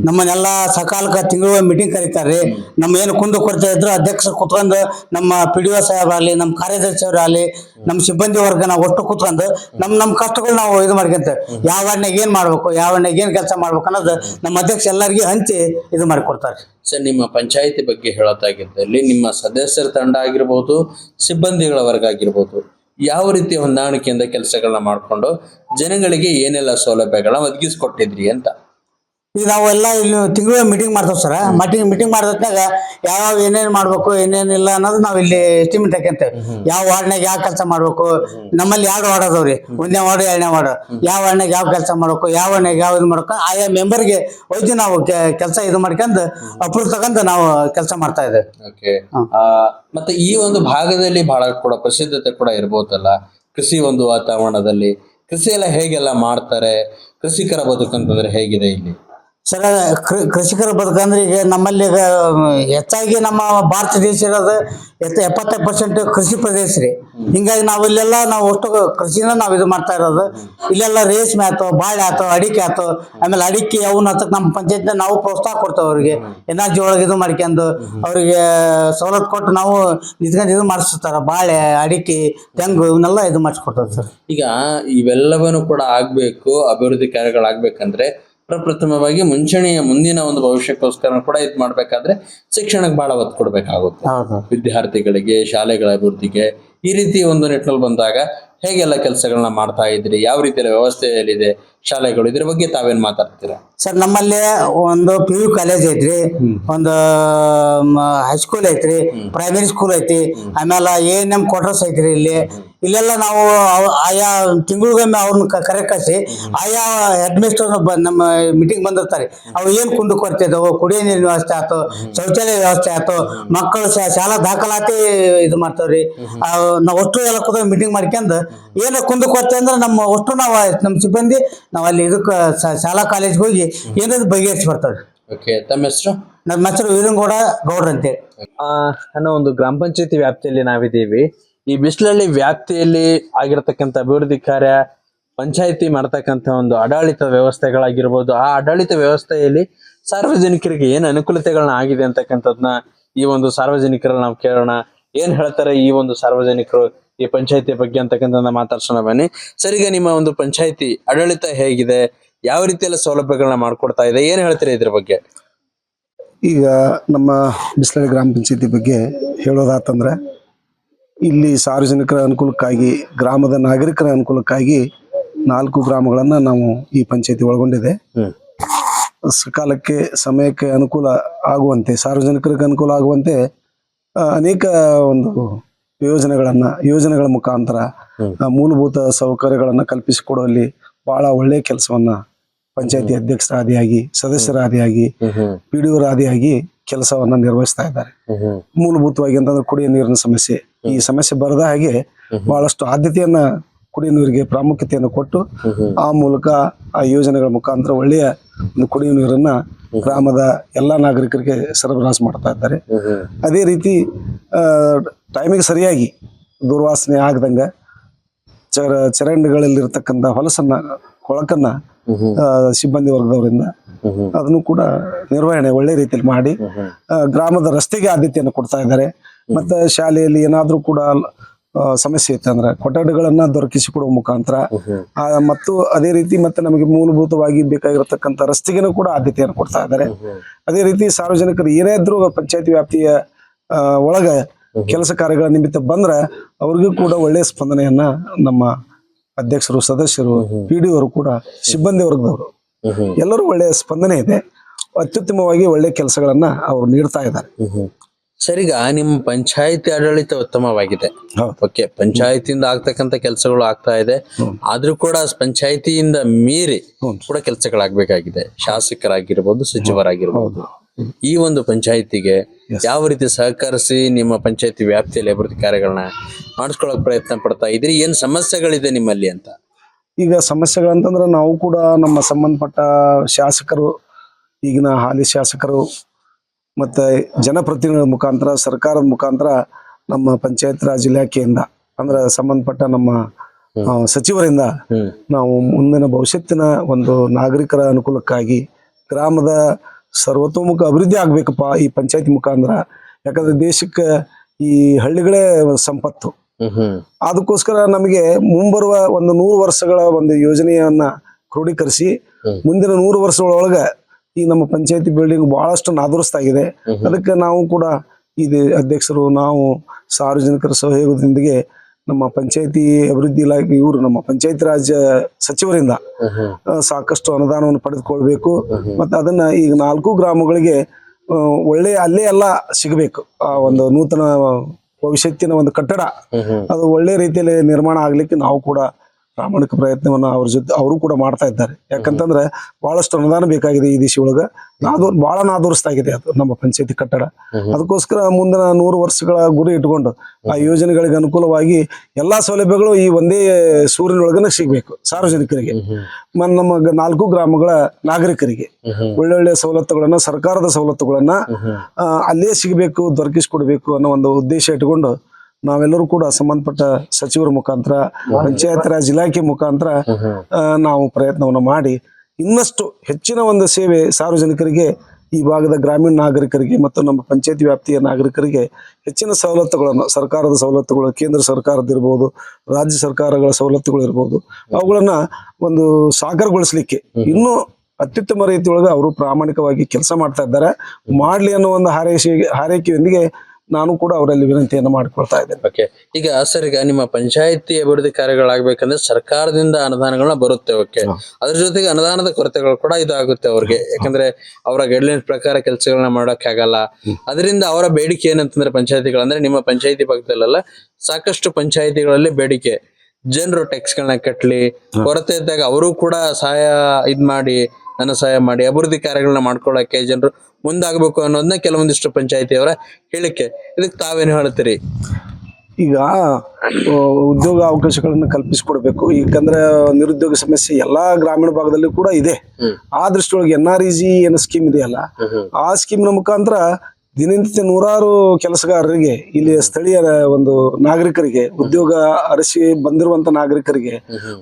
ನಮ್ಮನ್ನೆಲ್ಲ ಸಕಾಲಕ್ಕೆ ತಿಂಗಳ ಮೀಟಿಂಗ್ ಕರೀತಾರೆ ನಮ್ಮ ಏನು ಕುಂದು ಕೊರತೆ ಇದ್ರು ಅಧ್ಯಕ್ಷರು ಕುತ್ಕೊಂಡು ನಮ್ಮ ಪಿ ಡಿ ಒ ಸಾಹೇಬ್ರಾಗಲಿ ನಮ್ಮ ಕಾರ್ಯದರ್ಶಿಯವರಾಗಲಿ ನಮ್ಮ ಸಿಬ್ಬಂದಿ ವರ್ಗ ನಾವು ಒಟ್ಟು ಕುತ್ಕೊಂಡು ನಮ್ಮ ನಮ್ಮ ಕಷ್ಟಗಳು ನಾವು ಇದು ಮಾಡ್ಕೊಂತೇವೆ ಯಾವ ವಾರ್ಡ್ನಾಗ ಏನು ಮಾಡ್ಬೇಕು ಯಾವ ವಾರ್ಡ್ನಾಗ ಏನು ಕೆಲಸ ಮಾಡ್ಬೇಕು ಅನ್ನೋದು ನಮ್ಮ ಅಧ್ಯಕ್ಷ ಎಲ್ಲರಿಗೂ ಹಂಚಿ ಇದು ಮಾಡಿಕೊಡ್ತಾರೆ ಸರ್ ನಿಮ್ಮ ಪಂಚಾಯಿತಿ ಬಗ್ಗೆ ಹೇಳೋದಾಗಿದ್ದಲ್ಲಿ ನಿಮ್ಮ ಸದಸ್ಯರ ತಂಡ ಆಗಿರ್ಬೋದು ಸಿಬ್ಬಂದಿಗಳ ವರ್ಗ ಆಗಿರ್ಬೋದು ಯಾವ ರೀತಿ ಹೊಂದಾಣಿಕೆಯಿಂದ ಕೆಲಸಗಳನ್ನ ಮಾಡಿಕೊಂಡು ಜನಗಳಿಗೆ ಏನೆಲ್ಲ ಸೌಲಭ್ಯಗಳನ್ನ ಒದಗಿಸ್ಕೊಟ್ಟಿದ್ರಿ ಅಂತ. ಈಗ ನಾವೆಲ್ಲ ಇಲ್ಲಿ ತಿಂಗಳ ಮೀಟಿಂಗ್ ಮಾಡ್ತೇವೆ ಸರ್ ಮೀಟಿಂಗ್ ಮೀಟಿಂಗ್ ಮಾಡಿದಾಗ ಯಾವ ಏನೇನು ಮಾಡ್ಬೇಕು ಏನೇನಿಲ್ಲ ಅನ್ನೋದು ನಾವು ಇಲ್ಲಿ ಎಸ್ಟಿಮೇಟ್ ಹಾಕಂತೇವೆ ಯಾವ ವಾರ್ಡ್ನಾಗ ಯಾವ ಕೆಲಸ ಮಾಡ್ಬೇಕು ನಮ್ಮಲ್ಲಿ ಎರಡು ವಾರ್ಡ್ ಅದಾವ್ರಿ. ಒಂದನೇ ವಾರ್ಡ್ ಎರಡನೇ ವಾರ್ಡ್. ಯಾವ ವಾರ್ಡ್ನಾಗ ಯಾವ ಕೆಲಸ ಮಾಡ್ಬೇಕು ಯಾವ ವಾರ್ಡ್ನಾಗ ಯಾವ ಇದು ಮಾಡ್ಬೇಕು ಆಯಾ ಮೆಂಬರ್ಗೆ ಒಯ್ದು ನಾವು ಕೆಲಸ ಇದು ಮಾಡ್ಕೊಂಡು ಅಪ್ರೂವ್ ತಗೊಂಡು ನಾವು ಕೆಲಸ ಮಾಡ್ತಾ ಇದ್ದೇವೆ. ಮತ್ತೆ ಈ ಒಂದು ಭಾಗದಲ್ಲಿ ಬಹಳ ಕೂಡ ಪ್ರಸಿದ್ಧತೆ ಕೂಡ ಇರ್ಬೋದಲ್ಲ ಕೃಷಿ ಒಂದು ವಾತಾವರಣದಲ್ಲಿ. ಕೃಷಿ ಎಲ್ಲ ಹೇಗೆಲ್ಲ ಮಾಡ್ತಾರೆ ಕೃಷಿಕರ ಬದುಕಂತಂದ್ರೆ ಹೇಗಿದೆ ಇಲ್ಲಿ? ಸರ್ ಕೃಷಿಕರ ಬದುಕಂದ್ರೆ ಈಗ ನಮ್ಮಲ್ಲಿ ಈಗ ಹೆಚ್ಚಾಗಿ ನಮ್ಮ ಭಾರತ ದೇಶ ಇರೋದು ಎತ್ತ, ಎಪ್ಪತ್ತೈದು ಪರ್ಸೆಂಟ್ ಕೃಷಿ ಪ್ರದೇಶ ರೀ. ಹಿಂಗಾಗಿ ನಾವು ಇಲ್ಲೆಲ್ಲ ನಾವು ಅಷ್ಟು ಕೃಷಿನ ನಾವು ಇದು ಮಾಡ್ತಾ ಇರೋದು. ಇಲ್ಲೆಲ್ಲ ರೇಷ್ಮೆ ಆಯ್ತು, ಬಾಳೆ ಆಯ್ತು, ಅಡಿಕೆ ಆಯ್ತು, ಆಮೇಲೆ ಅಡಿಕೆ, ಅವನ್ನ ಹತ್ತಕ್ಕೆ ನಮ್ಮ ಪಂಚಾಯತ್ ನಾವು ಪ್ರೋತ್ಸಾಹ ಕೊಡ್ತೇವೆ ಅವ್ರಿಗೆ. ಎನರ್ಜಿ ಒಳಗೆ ಇದು ಮಾಡ್ಕೊಂಡು ಅವರಿಗೆ ಸವಲತ್ತು ಕೊಟ್ಟು ನಾವು ನಿಂತ್ಕೊಂಡು ಇದು ಮಾಡಿಸ್ತಾರೆ. ಬಾಳೆ, ಅಡಿಕೆ, ತೆಂಗು, ಇವನ್ನೆಲ್ಲ ಇದು ಮಾಡಿಸ್ಕೊಡ್ತಾರೆ ಸರ್. ಈಗ ಇವೆಲ್ಲವನ್ನು ಕೂಡ ಆಗಬೇಕು, ಅಭಿವೃದ್ಧಿ ಕಾರ್ಯಗಳಾಗ್ಬೇಕಂದ್ರೆ ಪ್ರಪ್ರಥಮವಾಗಿ ಮುಂಚೂಣಿಯ ಮುಂದಿನ ಒಂದು ಭವಿಷ್ಯಕ್ಕೋಸ್ಕರ ಕೂಡ ಇದು ಮಾಡ್ಬೇಕಾದ್ರೆ ಶಿಕ್ಷಣಕ್ಕೆ ಬಹಳ ಒತ್ತು ಕೊಡ್ಬೇಕಾಗುತ್ತೆ. ವಿದ್ಯಾರ್ಥಿಗಳಿಗೆ ಶಾಲೆಗಳ ಅಭಿವೃದ್ಧಿಗೆ ಈ ರೀತಿ ಒಂದು ನಿಟ್ಟಿನಲ್ಲಿ ಬಂದಾಗ ಹೇಗೆಲ್ಲ ಕೆಲಸಗಳನ್ನ ಮಾಡ್ತಾ ಇದ್ರಿ ಯಾವ ರೀತಿಯ ವ್ಯವಸ್ಥೆಯಲ್ಲಿದೆ ಶಾಲೆಗಳು ಇದ್ರ ಬಗ್ಗೆ ತಾವೇನ್ ಮಾತಾಡ್ತೀರಾ? ಸರ್ ನಮ್ಮಲ್ಲಿ ಒಂದು ಪಿ ಯು ಕಾಲೇಜ್ ಐತ್ರಿ ಒಂದು ಹೈಸ್ಕೂಲ್ ಐತ್ರಿ ಪ್ರೈಮರಿ ಸ್ಕೂಲ್ ಐತಿ ಆಮೇಲೆ ಎ ಎನ್ ಎಂ ಕ್ವಾರ್ಟರ್ಸ್ ಐತ್ರಿ ಇಲ್ಲಿ. ಇಲ್ಲೆಲ್ಲ ನಾವು ಅವ್- ಆಯಾ ತಿಂಗಳಿಗೊಮ್ಮೆ ಅವ್ರನ್ನ ಕರೆ ಕಳಿಸಿ ಆಯಾ ಹೆಡ್ ಮಿಸ್ಟರ್ ನಮ್ಮ ಮೀಟಿಂಗ್ ಬಂದಿರ್ತಾರೆ. ಅವು ಏನು ಕುಂದು ಕೊರತೆ ಕುಡಿಯ ಕುಡಿಯೋ ನೀರಿನ ವ್ಯವಸ್ಥೆ ಆಯ್ತು ಶೌಚಾಲಯ ವ್ಯವಸ್ಥೆ ಆಯ್ತು ಮಕ್ಕಳು ಶಾ- ಶಾಲಾ ದಾಖಲಾತಿ ಇದು ಮಾಡ್ತಾವ್ರಿ. ಅವ್ ನಾವು ಅಷ್ಟು ಎಲ್ಲ ಕೂತ ಮೀಟಿಂಗ್ ಮಾಡ್ಕೊಂಡು ಏನು ಕುಂದು ಕೊಡ್ತೇವೆ ಅಂದ್ರೆ ನಮ್ಮ ಅಷ್ಟು ನಾವು ನಮ್ಮ ಸಿಬ್ಬಂದಿ ನಾವು ಅಲ್ಲಿ ಇದಕ್ಕೆ ಶಾ- ಶಾಲಾ ಕಾಲೇಜ್ಗೆ ಹೋಗಿ ಏನಾದ್ರು ಬಗೆಹರಿಸಿ ಬರ್ತಾರೆ ಓಕೆ ತಮ್ಮ ಹೆಸರು? ನಮ್ಮ ಹೆಸರು ವೀರಂಗೌಡ ಗೌಡ್ರ ಅಂತೇಳಿ. ಆ, ಅನ್ನೋ ಒಂದು ಗ್ರಾಮ ಪಂಚಾಯತಿ ವ್ಯಾಪ್ತಿಯಲ್ಲಿ ನಾವಿದ್ದೀವಿ. ಈ ಬಿಸಿಲಲ್ಲಿ ವ್ಯಾಪ್ತಿಯಲ್ಲಿ ಆಗಿರತಕ್ಕಂಥ ಅಭಿವೃದ್ಧಿ ಕಾರ್ಯ ಪಂಚಾಯಿತಿ ಮಾಡ್ತಕ್ಕಂಥ ಒಂದು ಆಡಳಿತ ವ್ಯವಸ್ಥೆಗಳಾಗಿರ್ಬೋದು, ಆ ಆಡಳಿತ ವ್ಯವಸ್ಥೆಯಲ್ಲಿ ಸಾರ್ವಜನಿಕರಿಗೆ ಏನು ಅನುಕೂಲತೆಗಳನ್ನ ಆಗಿದೆ ಅಂತಕ್ಕಂಥದ್ನ ಈ ಒಂದು ಸಾರ್ವಜನಿಕರಲ್ಲಿ ನಾವು ಕೇಳೋಣ. ಏನ್ ಹೇಳ್ತಾರೆ ಈ ಒಂದು ಸಾರ್ವಜನಿಕರು ಈ ಪಂಚಾಯಿತಿ ಬಗ್ಗೆ ಅಂತಕ್ಕಂಥ ಮಾತಾಡ್ಸೋಣ ಬನ್ನಿ. ಸರಿಗ ನಿಮ್ಮ ಒಂದು ಪಂಚಾಯಿತಿ ಆಡಳಿತ ಹೇಗಿದೆ? ಯಾವ ರೀತಿಯೆಲ್ಲ ಸೌಲಭ್ಯಗಳನ್ನ ಮಾಡ್ಕೊಡ್ತಾ ಇದೆ? ಏನ್ ಹೇಳ್ತೀರಿ ಇದ್ರ ಬಗ್ಗೆ? ಈಗ ನಮ್ಮ ಬಿಸ್ಲಳ್ಳಿ ಗ್ರಾಮ ಪಂಚಾಯಿತಿ ಬಗ್ಗೆ ಹೇಳೋದಾತಂದ್ರೆ ಇಲ್ಲಿ ಸಾರ್ವಜನಿಕರ ಅನುಕೂಲಕ್ಕಾಗಿ ಗ್ರಾಮದ ನಾಗರಿಕರ ಅನುಕೂಲಕ್ಕಾಗಿ ನಾಲ್ಕು ಗ್ರಾಮಗಳನ್ನ ನಾವು ಈ ಪಂಚಾಯತಿ ಒಳಗೊಂಡಿದೆ. ಸಕಾಲಕ್ಕೆ ಸಮಯಕ್ಕೆ ಅನುಕೂಲ ಆಗುವಂತೆ ಸಾರ್ವಜನಿಕರಿಗೆ ಅನುಕೂಲ ಆಗುವಂತೆ ಆ, ಅನೇಕ ಒಂದು ಯೋಜನೆಗಳನ್ನ ಯೋಜನೆಗಳ ಮುಖಾಂತರ. ಆ, ಮೂಲಭೂತ ಸೌಕರ್ಯಗಳನ್ನ ಕಲ್ಪಿಸಿಕೊಡುವಲ್ಲಿ ಬಹಳ ಒಳ್ಳೆಯ ಕೆಲಸವನ್ನ ಪಂಚಾಯತಿ ಅಧ್ಯಕ್ಷರಾದಿಯಾಗಿ ಸದಸ್ಯರಾದಿಯಾಗಿ ಪಿ ಡಿ ಕೆಲಸವನ್ನ ನಿರ್ವಹಿಸ್ತಾ ಇದ್ದಾರೆ. ಮೂಲಭೂತವಾಗಿ ಅಂತಂದ್ರೆ ಕುಡಿಯ ನೀರಿನ ಸಮಸ್ಯೆ ಈ ಸಮಸ್ಯೆ ಬರದ ಹಾಗೆ ಬಹಳಷ್ಟು ಆದ್ಯತೆಯನ್ನ ಕುಡಿಯುವ ನೀರಿಗೆ ಪ್ರಾಮುಖ್ಯತೆಯನ್ನು ಕೊಟ್ಟು ಆ ಮೂಲಕ ಆ ಯೋಜನೆಗಳ ಮುಖಾಂತರ ಒಳ್ಳೆಯ ಒಂದು ಕುಡಿಯುವ ನೀರನ್ನ ಗ್ರಾಮದ ಎಲ್ಲಾ ನಾಗರಿಕರಿಗೆ ಸರಬರಾಜು ಮಾಡ್ತಾ ಇದ್ದಾರೆ. ಅದೇ ರೀತಿ ಟೈಮಿಗೆ ಸರಿಯಾಗಿ ದುರ್ವಾಸನೆ ಆಗದಂಗ ಚರ ಚರಂಡಿಗಳಲ್ಲಿರ್ತಕ್ಕಂಥ ಹೊಲಸನ್ನ ಕೊಳಕನ್ನ ಸಿಬ್ಬಂದಿ ವರ್ಗದವರಿಂದ ಅದನ್ನು ಕೂಡ ನಿರ್ವಹಣೆ ಒಳ್ಳೆ ರೀತಿಯಲ್ಲಿ ಮಾಡಿ ಗ್ರಾಮದ ರಸ್ತೆಗೆ ಆದ್ಯತೆಯನ್ನು ಕೊಡ್ತಾ ಇದ್ದಾರೆ. ಮತ್ತೆ ಶಾಲೆಯಲ್ಲಿ ಏನಾದ್ರೂ ಕೂಡ ಸಮಸ್ಯೆ ಸಮಸ್ಯೆ ಇತ್ತಂದ್ರೆ ಕೊಠಡಿಗಳನ್ನ ದೊರಕಿಸಿಕೊಡುವ ಮುಖಾಂತರ ಆ, ಮತ್ತು ಅದೇ ರೀತಿ ಮತ್ತೆ ನಮಗೆ ಮೂಲಭೂತವಾಗಿ ಬೇಕಾಗಿರತಕ್ಕಂಥ ರಸ್ತೆಗೆನೂ ಕೂಡ ಆದ್ಯತೆಯನ್ನು ಕೊಡ್ತಾ ಇದ್ದಾರೆ. ಅದೇ ರೀತಿ ಸಾರ್ವಜನಿಕರು ಏನೇ ಇದ್ರೂ ಪಂಚಾಯತ್ ವ್ಯಾಪ್ತಿಯ ಒಳಗ ಕೆಲಸ ಕಾರ್ಯಗಳ ನಿಮಿತ್ತ ಬಂದ್ರ ಅವ್ರಿಗೂ ಕೂಡ ಒಳ್ಳೆಯ ಸ್ಪಂದನೆಯನ್ನ ನಮ್ಮ ಅಧ್ಯಕ್ಷರು ಸದಸ್ಯರು ಪಿ ಡಿ ಅವರು ಕೂಡ ಸಿಬ್ಬಂದಿ ವರ್ಗದವರು ಎಲ್ಲರೂ ಒಳ್ಳೆಯ ಸ್ಪಂದನೆ ಇದೆ. ಅತ್ಯುತ್ತಮವಾಗಿ ಒಳ್ಳೆ ಕೆಲಸಗಳನ್ನ ಅವರು ನೀಡ್ತಾ ಇದ್ದಾರೆ. ಸರಿಗ ನಿಮ್ಮ ಪಂಚಾಯತಿ ಆಡಳಿತ ಉತ್ತಮವಾಗಿದೆ. ಓಕೆ ಪಂಚಾಯತಿಯಿಂದ ಆಗ್ತಕ್ಕಂತ ಕೆಲಸಗಳು ಆಗ್ತಾ ಇದೆ. ಆದ್ರೂ ಕೂಡ ಪಂಚಾಯತಿಯಿಂದ ಮೀರಿ. ಕೂಡ ಕೆಲಸಗಳಾಗಬೇಕಾಗಿದೆ. ಶಾಸಕರಾಗಿರ್ಬೋದು ಸಚಿವರಾಗಿರ್ಬೋದು. ಈ ಒಂದು ಪಂಚಾಯತಿಗೆ ಯಾವ ರೀತಿ ಸಹಕರಿಸಿ ನಿಮ್ಮ ಪಂಚಾಯತಿ ವ್ಯಾಪ್ತಿಯಲ್ಲಿ ಅಭಿವೃದ್ಧಿ ಕಾರ್ಯಗಳನ್ನ ಮಾಡಿಸ್ಕೊಳಕ್ ಪ್ರಯತ್ನ ಪಡ್ತಾ ಇದ್ರಿ? ಏನ್ ಸಮಸ್ಯೆಗಳಿದೆ ನಿಮ್ಮಲ್ಲಿ ಅಂತ? ಈಗ ಸಮಸ್ಯೆಗಳಂತಂದ್ರೆ ನಾವು ಕೂಡ ನಮ್ಮ ಸಂಬಂಧಪಟ್ಟ ಶಾಸಕರು ಈಗಿನ ಹಾಲಿ ಶಾಸಕರು ಮತ್ತೆ ಜನಪ್ರತಿನಿಧಿಗಳ ಮುಖಾಂತರ ಸರ್ಕಾರದ ಮುಖಾಂತರ ನಮ್ಮ ಪಂಚಾಯತ್ ರಾಜ್ ಇಲಾಖೆಯಿಂದ ಅಂದ್ರೆ ಸಂಬಂಧಪಟ್ಟ ನಮ್ಮ ಸಚಿವರಿಂದ ನಾವು ಮುಂದಿನ ಭವಿಷ್ಯತ್ತಿನ ಒಂದು ನಾಗರಿಕರ ಅನುಕೂಲಕ್ಕಾಗಿ ಗ್ರಾಮದ ಸರ್ವತೋಮುಖ ಅಭಿವೃದ್ಧಿ ಆಗ್ಬೇಕಪ್ಪ ಈ ಪಂಚಾಯತ್ ಮುಖಾಂತರ. ಯಾಕಂದ್ರೆ ದೇಶಕ್ಕೆ ಈ ಹಳ್ಳಿಗಳೇ ಸಂಪತ್ತು. ಅದಕ್ಕೋಸ್ಕರ ನಮಗೆ ಮುಂಬರುವ ಒಂದು ನೂರು ವರ್ಷಗಳ ಒಂದು ಯೋಜನೆಯನ್ನ ಕ್ರೋಢೀಕರಿಸಿ. ಮುಂದಿನ ನೂರು ವರ್ಷಗಳೊಳಗೆ ಈ ನಮ್ಮ ಪಂಚಾಯತಿ ಬಿಲ್ಡಿಂಗ್ ಬಹಳಷ್ಟು ನಾದುರಸ್ತಾಗಿದೆ ಅದಕ್ಕೆ ನಾವು ಕೂಡ ಇದು ಅಧ್ಯಕ್ಷರು ನಾವು ಸಾರ್ವಜನಿಕರ ಸಹಯೋಗದೊಂದಿಗೆ ನಮ್ಮ ಪಂಚಾಯತಿ ಅಭಿವೃದ್ಧಿ ಇಲಾಖೆ ಇವರು ನಮ್ಮ ಪಂಚಾಯತ್ ರಾಜ್ ಸಚಿವರಿಂದ ಸಾಕಷ್ಟು ಅನುದಾನವನ್ನು ಪಡೆದುಕೊಳ್ಬೇಕು. ಮತ್ತೆ ಅದನ್ನ ಈಗ ನಾಲ್ಕು ಗ್ರಾಮಗಳಿಗೆ ಆ, ಒಳ್ಳೆಯ ಅಲ್ಲೇ ಎಲ್ಲ ಸಿಗಬೇಕು. ಆ ಒಂದು ನೂತನ ಭವಿಷ್ಯತ್ತಿನ ಒಂದು ಕಟ್ಟಡ. ಅದು ಒಳ್ಳೆ ರೀತಿಯಲ್ಲಿ ನಿರ್ಮಾಣ ಆಗ್ಲಿಕ್ಕೆ ನಾವು ಕೂಡ ಪ್ರಾಮಾಣಿಕ ಪ್ರಯತ್ನವನ್ನು ಅವ್ರ ಜೊತೆ ಅವರು ಕೂಡ ಮಾಡ್ತಾ ಇದ್ದಾರೆ. ಯಾಕಂತಂದ್ರೆ ಬಹಳಷ್ಟು ಅನುದಾನ ಬೇಕಾಗಿದೆ ಈ ದಿಶೆ ಒಳಗ. ನಾದೋ ಬಹಳ ನಾದೋರಿಸ್ತಾ ಇದೆ ಅದು ನಮ್ಮ ಪಂಚಾಯತಿ ಕಟ್ಟಡ. ಅದಕ್ಕೋಸ್ಕರ ಮುಂದಿನ ನೂರು ವರ್ಷಗಳ ಗುರಿ ಇಟ್ಕೊಂಡು ಆ ಯೋಜನೆಗಳಿಗೆ ಅನುಕೂಲವಾಗಿ ಎಲ್ಲಾ ಸೌಲಭ್ಯಗಳು ಈ ಒಂದೇ ಸೂರಿನೊಳಗನೆ ಸಿಗ್ಬೇಕು ಸಾರ್ವಜನಿಕರಿಗೆ. ಮ- ನಮ್ಮ ನಾಲ್ಕು ಗ್ರಾಮಗಳ ನಾಗರಿಕರಿಗೆ ಒಳ್ಳೊಳ್ಳೆ ಸವಲತ್ತುಗಳನ್ನ ಸರ್ಕಾರದ ಸವಲತ್ತುಗಳನ್ನ ಅಲ್ಲೇ ಸಿಗಬೇಕು ದೊರಕಿಸ್ಕೊಡ್ಬೇಕು ಅನ್ನೋ ಒಂದು ಉದ್ದೇಶ ಇಟ್ಕೊಂಡು ನಾವೆಲ್ಲರೂ ಕೂಡ ಸಂಬಂಧಪಟ್ಟ ಸಚಿವರ ಮುಖಾಂತರ ಪಂಚಾಯತ್ ರಾಜ್ ಇಲಾಖೆ ಮುಖಾಂತರ ನಾವು ಪ್ರಯತ್ನವನ್ನು ಮಾಡಿ ಇನ್ನಷ್ಟು ಹೆಚ್ಚಿನ ಒಂದು ಸೇವೆ ಸಾರ್ವಜನಿಕರಿಗೆ ಈ ಭಾಗದ ಗ್ರಾಮೀಣ ನಾಗರಿಕರಿಗೆ ಮತ್ತು ನಮ್ಮ ಪಂಚಾಯತಿ ವ್ಯಾಪ್ತಿಯ ನಾಗರಿಕರಿಗೆ ಹೆಚ್ಚಿನ ಸವಲತ್ತುಗಳನ್ನು ಸರ್ಕಾರದ ಸವಲತ್ತುಗಳು ಕೇಂದ್ರ ಸರ್ಕಾರದ ಇರ್ಬೋದು ರಾಜ್ಯ ಸರ್ಕಾರಗಳ ಸವಲತ್ತುಗಳು ಇರ್ಬೋದು ಅವುಗಳನ್ನು ಒಂದು ಸಾಕಾರಗೊಳಿಸಲಿಕ್ಕೆ ಇನ್ನೂ ಅತ್ಯುತ್ತಮ ರೀತಿಯೊಳಗೆ ಅವರು ಪ್ರಾಮಾಣಿಕವಾಗಿ ಕೆಲಸ ಮಾಡ್ತಾ ಇದ್ದಾರೆ. ಮಾಡಲಿ ಅನ್ನೋ ಒಂದು ಹಾರೈಕೆ ಹಾರೈಕೆಯೊಂದಿಗೆ ನಾನು ಕೂಡ ಅವರಲ್ಲಿ ವಿನಂತಿಯನ್ನು ಮಾಡಿಕೊಳ್ತಾ ಇದ್ದೇನೆ. ಓಕೆ ಈಗ ಸರ್ ಈಗ ನಿಮ್ಮ ಪಂಚಾಯತಿ ಅಭಿವೃದ್ಧಿ ಕಾರ್ಯಗಳಾಗಬೇಕಂದ್ರೆ ಸರ್ಕಾರದಿಂದ ಅನುದಾನಗಳನ್ನ ಬರುತ್ತೆ ಓಕೆ ಅದ್ರ ಜೊತೆಗೆ ಅನುದಾನದ ಕೊರತೆಗಳು ಕೂಡ ಇದಾಗುತ್ತೆ ಅವ್ರಿಗೆ. ಯಾಕಂದ್ರೆ ಅವರ ಗೈಡ್ಲೈನ್ಸ್ ಪ್ರಕಾರ ಕೆಲಸಗಳನ್ನ ಮಾಡೋಕೆ ಆಗಲ್ಲ ಅದರಿಂದ ಅವರ ಬೇಡಿಕೆ ಏನಂತಂದ್ರೆ ಪಂಚಾಯತಿಗಳಂದ್ರೆ ನಿಮ್ಮ ಪಂಚಾಯತಿ ಭಾಗದಲ್ಲೆಲ್ಲ ಸಾಕಷ್ಟು ಪಂಚಾಯತಿಗಳಲ್ಲಿ ಬೇಡಿಕೆ. ಜನರು ಟ್ಯಾಕ್ಸ್ಗಳನ್ನ ಕಟ್ಲಿ ಕೊರತೆ ಇದ್ದಾಗ ಅವರು ಕೂಡ ಸಹಾಯ ಇದ್ ಮಾಡಿ ನನ್ನ ಸಹಾಯ ಮಾಡಿ. ಅಭಿವೃದ್ಧಿ ಕಾರ್ಯಗಳನ್ನ ಮಾಡ್ಕೊಳ್ಳೋಕೆ ಜನರು ಮುಂದಾಗಬೇಕು ಅನ್ನೋದನ್ನ ಕೆಲವೊಂದಿಷ್ಟು ಪಂಚಾಯತಿಯವರ ಹೇಳಿಕೆ. ಇದಕ್ಕೆ ತಾವೇನು ಹೇಳ್ತೀರಿ ಈಗ ಉದ್ಯೋಗ ಅವಕಾಶಗಳನ್ನು ಕಲ್ಪಿಸಿಕೊಡ್ಬೇಕು. ಯಾಕಂದ್ರೆ ನಿರುದ್ಯೋಗ ಸಮಸ್ಯೆ ಎಲ್ಲಾ ಗ್ರಾಮೀಣ ಭಾಗದಲ್ಲಿ ಕೂಡ ಇದೆ. ಆ ದೃಷ್ಟಿಯೊಳಗೆ ಎನ್ ಆರ್ ಇ ಜಿ ಏನು ಸ್ಕೀಮ್ ಇದೆಯಲ್ಲ ಆ ಸ್ಕೀಮ್ನ ಮುಖಾಂತರ ದಿನನಿತ್ಯ ನೂರಾರು ಕೆಲಸಗಾರರಿಗೆ ಇಲ್ಲಿ ಸ್ಥಳೀಯ ಒಂದು ನಾಗರಿಕರಿಗೆ ಉದ್ಯೋಗ ಅರಸಿ ಬಂದಿರುವಂತ ನಾಗರಿಕರಿಗೆ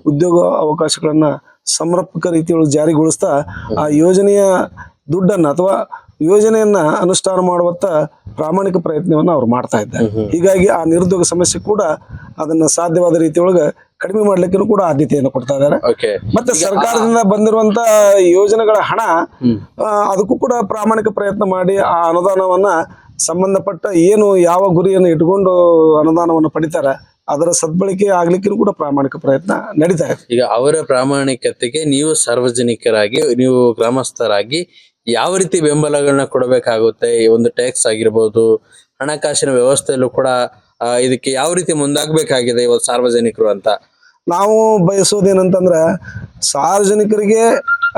ಉದ್ಯೋಗ ಅವಕಾಶಗಳನ್ನ ಸಮರ್ಪಕ ರೀತಿಯೊಳಗೆ ಜಾರಿಗೊಳಿಸ್ತಾ ಆ ಯೋಜನೆಯ ದುಡ್ಡನ್ನ ಅಥವಾ ಯೋಜನೆಯನ್ನ ಅನುಷ್ಠಾನ ಮಾಡುವತ್ತ ಪ್ರಾಮಾಣಿಕ ಪ್ರಯತ್ನವನ್ನು ಅವ್ರು ಮಾಡ್ತಾ ಇದ್ದಾರೆ. ಹೀಗಾಗಿ ಆ ನಿರುದ್ಯೋಗ ಸಮಸ್ಯೆ ಕೂಡ ಅದನ್ನ ಸಾಧ್ಯವಾದ ರೀತಿಯೊಳಗೆ ಕಡಿಮೆ ಮಾಡ್ಲಿಕ್ಕೂ ಕೂಡ ಆದ್ಯತೆಯನ್ನು ಕೊಡ್ತಾ ಇದ್ದಾರೆ. ಮತ್ತೆ ಸರ್ಕಾರದಿಂದ ಬಂದಿರುವಂತ ಯೋಜನೆಗಳ ಹಣ ಅದಕ್ಕೂ ಕೂಡ ಪ್ರಾಮಾಣಿಕ ಪ್ರಯತ್ನ ಮಾಡಿ ಆ ಅನುದಾನವನ್ನ ಸಂಬಂಧಪಟ್ಟ ಏನು ಯಾವ ಗುರಿಯನ್ನು ಇಟ್ಕೊಂಡು ಅನುದಾನವನ್ನು ಪಡಿತಾರೆ ಅದರ ಸದ್ಬಳಕೆ ಆಗ್ಲಿಕ್ಕೂ ಕೂಡ ಪ್ರಾಮಾಣಿಕ ಪ್ರಯತ್ನ ನಡೀತಾ ಇದೆ. ಈಗ ಅವರ ಪ್ರಾಮಾಣಿಕತೆಗೆ ನೀವು ಸಾರ್ವಜನಿಕರಾಗಿ, ನೀವು ಗ್ರಾಮಸ್ಥರಾಗಿ ಯಾವ ರೀತಿ ಬೆಂಬಲಗಳನ್ನ ಕೊಡಬೇಕಾಗುತ್ತೆ? ಈ ಒಂದು ಟ್ಯಾಕ್ಸ್ ಆಗಿರ್ಬೋದು, ಹಣಕಾಸಿನ ವ್ಯವಸ್ಥೆಯಲ್ಲೂ ಕೂಡ ಇದಕ್ಕೆ ಯಾವ ರೀತಿ ಮುಂದಾಗಬೇಕಾಗಿದೆ ಇವತ್ತು ಸಾರ್ವಜನಿಕರು ಅಂತ? ನಾವು ಬಯಸೋದೇನಂತಂದ್ರೆ ಸಾರ್ವಜನಿಕರಿಗೆ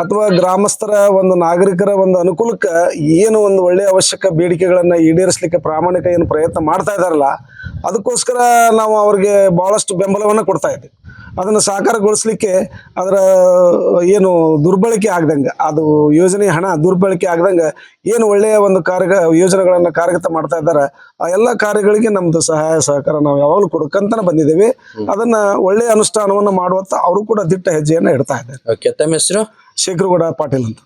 ಅಥವಾ ಗ್ರಾಮಸ್ಥರ ಒಂದು ನಾಗರಿಕರ ಒಂದು ಅನುಕೂಲಕ್ಕೆ ಏನು ಒಂದು ಒಳ್ಳೆಯ ಅವಶ್ಯಕ ಬೇಡಿಕೆಗಳನ್ನು ಈಡೇರಿಸಲಿಕ್ಕೆ ಪ್ರಾಮಾಣಿಕ ಏನು ಪ್ರಯತ್ನ ಮಾಡ್ತಾ ಇದ್ದಾರಲ್ಲ ಅದಕ್ಕೋಸ್ಕರ ನಾವು ಅವ್ರಿಗೆ ಬಹಳಷ್ಟು ಬೆಂಬಲವನ್ನು ಕೊಡ್ತಾ ಇದ್ದೀವಿ ಅದನ್ನು ಸಾಕಾರಗೊಳಿಸ್ಲಿಕ್ಕೆ ಅದರ ಏನು ದುರ್ಬಳಕೆ ಆಗ್ದಂಗೆ ಅದು ಯೋಜನೆ ಹಣ ದುರ್ಬಳಕೆ ಆಗ್ದಂಗೆ ಏನು ಒಳ್ಳೆಯ ಒಂದು ಕಾರ್ಯ ಯೋಜನೆಗಳನ್ನು ಕಾರ್ಯಗತ ಮಾಡ್ತಾ ಇದ್ದಾರೆ ಆ ಎಲ್ಲ ಕಾರ್ಯಗಳಿಗೆ ನಮ್ಮದು ಸಹಾಯ ಸಹಕಾರ ನಾವು ಯಾವಾಗಲೂ ಕೊಡ್ಕಂತಾನೆ ಬಂದಿದ್ದೀವಿ. ಅದನ್ನು ಒಳ್ಳೆಯ ಅನುಷ್ಠಾನವನ್ನು ಮಾಡುವತ್ತ ಅವರು ಕೂಡ ದಿಟ್ಟ ಹೆಜ್ಜೆಯನ್ನು ಇಡ್ತಾ ಇದ್ದಾರೆ. ಓಕೆ ತಮ್ಮ ಹೆಸರು? ಶೇಖರಗೌಡ ಪಾಟೀಲ್ ಅಂತ.